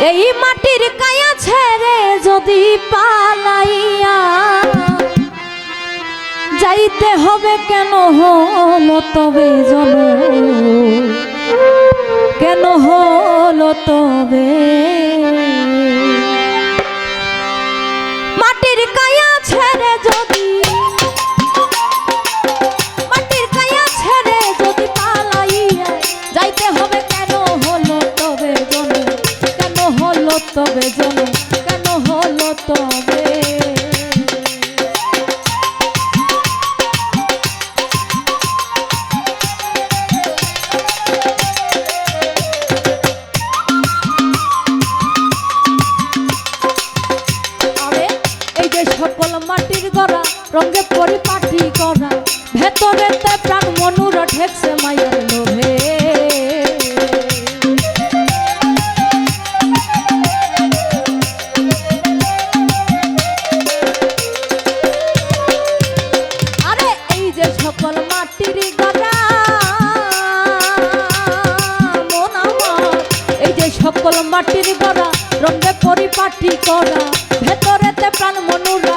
এই মাটির কায়া ছেড়ে যদি পালাইয়া যাইতে হবে কেন হলো তবে জল? কেন হলো তবে? তবে জন্ম কেন হলো তবে? সকল মাটির গড়া রঙে পরিপাটি করা। ভেতরেতে প্রাণ মনুরা